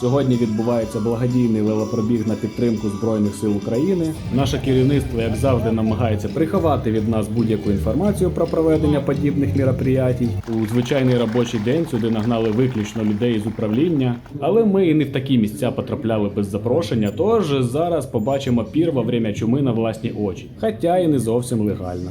Сьогодні відбувається благодійний велопробіг на підтримку Збройних сил України. Наше керівництво, як завжди, намагається приховати від нас будь-яку інформацію про проведення подібних мероприятій. У звичайний робочий день сюди нагнали виключно людей з управління, але ми і не в такі місця потрапляли без запрошення. Тож зараз побачимо пір во время чуми на власні очі, хоча і не зовсім легально.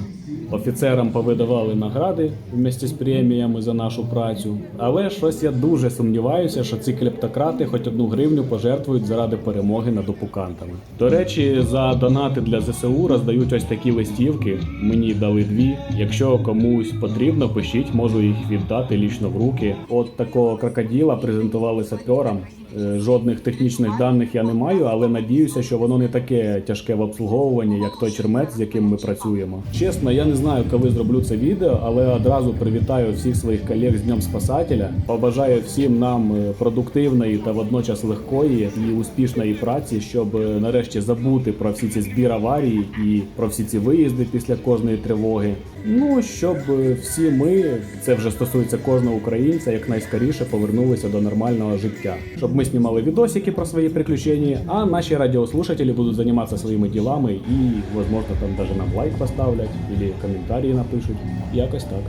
Офіцерам повидавали награди вместе з преміями за нашу працю. Але щось я дуже сумніваюся, що ці клептократи хоч одну гривню пожертвують заради перемоги над окупантами. До речі, за донати для ЗСУ роздають ось такі листівки. Мені дали дві. Якщо комусь потрібно, пишіть, можу їх віддати лічно в руки. От такого крокоділа презентували саперам. Е, Жодних технічних даних я не маю, але надіюся, що воно не таке тяжке в обслуговуванні, як той чермет, з яким ми працюємо. Чесно, я не знаю, коли зроблю це відео, але одразу привітаю всіх своїх колег з Днем Спасателя. Побажаю всім нам е, продуктивної та водночас легкої і успішної праці, щоб е, нарешті забути про всі ці збір аварії і про всі ці виїзди після кожної тривоги. Ну щоб е, всі ми, це вже стосується кожного українця, якнайскоріше повернулися до нормального життя. Щоб ми знімали відосики про свої приключення, а наші радіослушателі будуть займатися своїми ділами і, можливо, там даже нам лайк поставлять, або коментарі напишуть. Якось так.